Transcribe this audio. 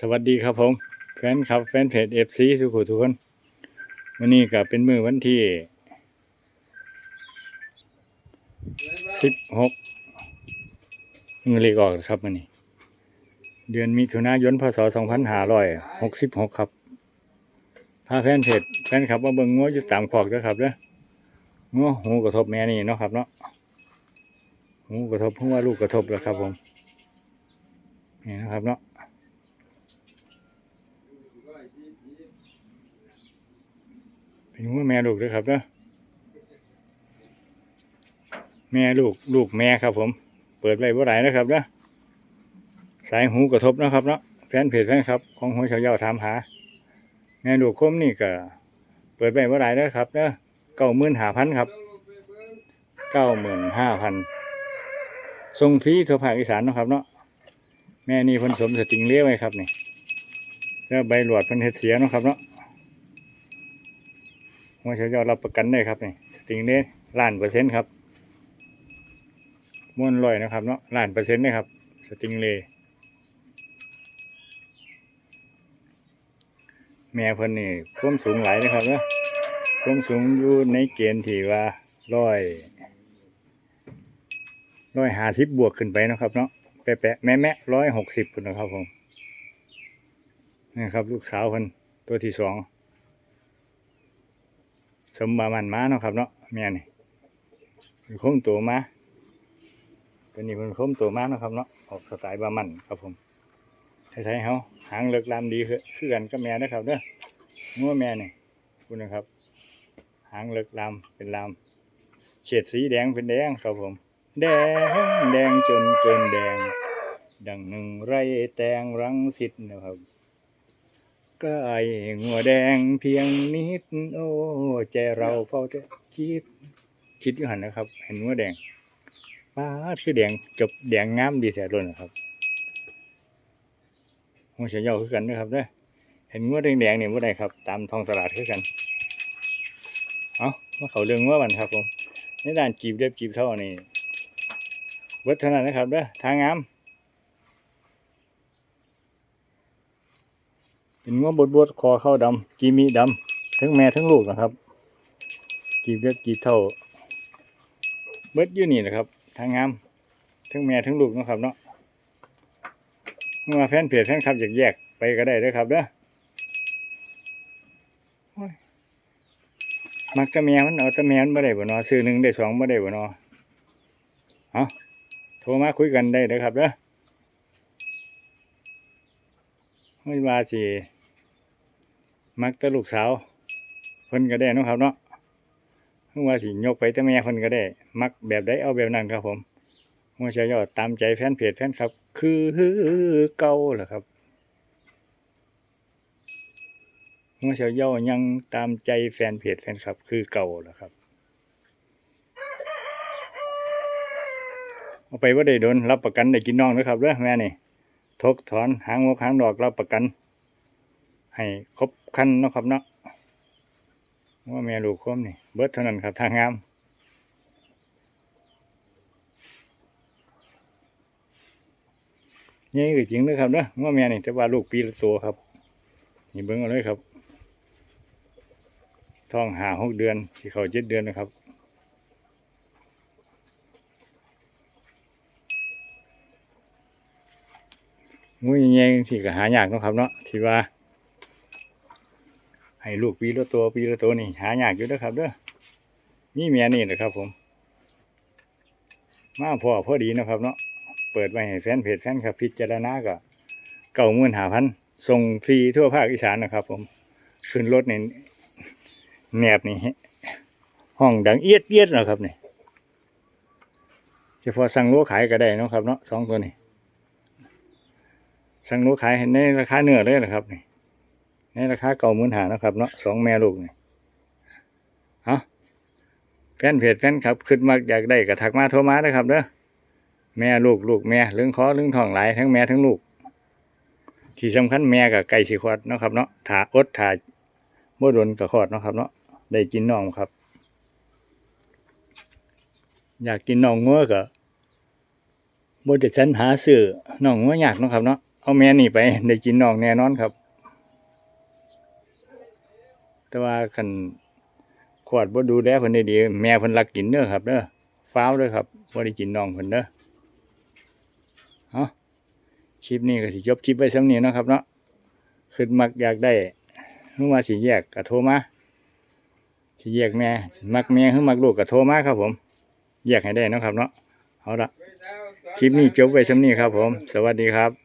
สวัสดีครับผม แฟนครับแฟนเพจเอฟซีทุกคนทุกคน วันนี้ก็เป็นมือวันที่สิบหกมือเลขออกครับวันนี้ เดือนมิถุนายนพศสองพันห้าร้อยหกสิบหกครับพาแฟนเพจแฟนครับมาเบิ่งงัวอยู่ตามขอกเด้อครับเด้องัวหูกระทบแม่นี่เนาะครับเนาะหูกระทบเพราะว่าลูกกระทบแล้วครับผมนี่นะครับเนาะ นหัวแม่ลูกด้วยครับเนาะแม่ลูกลูกแม่ครับ ผม เปิดไว้บ่หลายนะครับเนาะสายหูกระทบนะครับเนาะแฟนเพจแฟนครับ ของหัวชาวยาวถามหา แม่ลูกคมนี่ก็ เปิดไว้บ่หลายนะครับเนาะเก้าหมื่นห้าพันครับเก้าหมื่นห้าพันทรงฟรีทั่วภาคอีสานนะครับเนาะแม่นี่เพิ่นสมสติงเลี้ยไว้ครับนี่แล้วใบหลวดพิ่นเฮ็ดเสียนะครับเนาะ หัวเฉยยอดรับประกันได้ครับนี่สติงนี้ล้านเปอร์เซ็นต์ครับม้วนลอยนะครับเนาะล้านเปอร์เซ็นต์นะครับ สติงเลแม่เพิ่นนี่ควมสูงหลายนะครับเนาะควมสูงอยู่ในเกณฑ์ที่ว่าร้อยร้อยห้าสิบบวกขึ้นไปนะครับเนาะแปะแปะแม่แม่ร้อยหกสิบคนนะครับผมนี่ครับ ลูกสาวเพิ่นตัวที่สอง มบามันม้าเนาะครับเนาะแม่นี่เป็นโค้มตัวม้าตัวนี้เป็นโค้มตัวม้าเนาะครับเนาะออกสไตล์บามันครับผมใช้ๆเขาหางเลิกลามดีคือคือกันกับแม่นะครับเด้องัวแม่นี่คุณนะครับ หางเลิกลามเป็นลามเฉดสีแดงเป็นแดงครับผม แดงแดงจนเกินแดง ดังหนึ่งไรแตงรังสิตนะครับ ก็ไองัวแดงเพียงนิด โอ้ใจเราเฝ้าแต่คิด คิดอยู่หันนะครับ เห็นงัวแดงป้าคือแดงจบแดงงามดีแท้เลยนะครับหัวเฉยเยาคือกันนะครับเด้อเห็นงัวแดงๆนี่บ่าไดครับ ตามท้องตลาดคือกัน เอามาเขาเรื่องงัวบันครับผมในด้านจีบเรียบจีบเท่านี่เบิดเท่านั้นนะครับเด้อทางงาม เป็นงัวบดบดคอเข้าดำกีมีดำทั้งแม่ทั้งลูกนะครับ กีบเล็กกีบเท่า เบิดอยู่นี่นะครับทางงามทั้งแม่ทั้งลูกนะครับเนาะเมื่อแฟนเพจแฟนคลับอยากแยกไปก็ได้เด้อครับเด้อมักแตะแมวมันเอาแตะแมวมันบ่ได้บ่นาะซื้อหนึ่งได้สองบ่ได้บ่เนาะเอาโทรมาคุยกันได้เด้อครับเด้อ ไม่ว่าสิมักแต่ลูกสาวเพิ่นก็ได้นะครับเนาะเพิ่นว่าสิยกไปแต่แม่เพิ่นก็ได้ มักแบบใดเอาแบบนั้นครับผมหัวใจยอดตามใจแฟนเพจแฟนครับ คือเก่าแหละครับหัวใจยอดยังตามใจแฟนเพจแฟนครับ คือเก่าแหละครับเอาไปว่าได้โดนรับประกันได้กินน้องนะครับเด้อแม่นี่ ทกถอนหางงกหางดอกเรับประกัน ให้ครบคันนะครับเนาะว่าแม่ลูกคมนี่ เบิดเท่านั้นครับทางงามนี่คือจริงเลยครับเนาะว่าแม่นี่จะว่าลูกปีละตัวครับ นี่เบิ้งเอาเลยครับท้องหาหกเดือนที่เขาเจ็ดเดือนนะครับ งูใหญ่ๆที่ก็หายากนะครับเนาะที่ว่า ให้ลูกปีละตัวปีละตัวนี่หายากอยู่นะครับเด้อมีเมียนี่นะครับ ผม มาพอพอดีนะครับ เนาะเปิดไว้ให้แฟนเพจแฟนครับพิจารณาก็เก่ามื่นหาพันส่งฟรีทั่วภาคอีสานนะครับ ผมขึ้นรถนี่แนบนี่ห้องดังเอียดเอียดนะครับนี่จะพอสั่งโลขายก็ได้นะครับเนาะสองตัวนี้ สั่งโลขายในราคาเนื้อเลยนะครับนี่ในราคาเก่าหมื่นหานะครับเนาะสองแม่ลูกนี่เอาแฟนเพจแฟนครับขึ้นมาอยากได้ก็ทักมาโทรมาเด้อครับเด้อแม่ลูกลูกแม่เรื่องคอเรื่องทองหลายทั้งแม่ทั้งลูก ที่สำคัญแม่กับไก่สีขวดนะครับเนาะถาอดถาบ่โดนกับขอดนะครับเนาะได้กินน่องครับ อยากกินน่องงัวก็บ่ได้ฉันหาซื้อน่องงัวยากนะครับเนาะ เอาแม่นี่ไปได้กินน้องแน่นอนครับ แต่ว่าคันขวดบ่ดูแลเพิ่นได้ดี แม่เพิ่นรักกินเด้อครับเด้อฟ้าวเด้อครับบ่ได้กินน้องเพิ่นเด้อเฮาคลิปนี้ก็สิจบคลิปไว้สำนี้นะครับเนาะคิดมักอยากได้หรือว่าสิแยกก็โทรมาสิแยกแม่มักแม่หรือมักลูกก็โทรมาครับผม แยกให้ได้นะครับเนาะเอาละคลิปนี้จบไว้สำนี้ครับผม สวัสดีครับ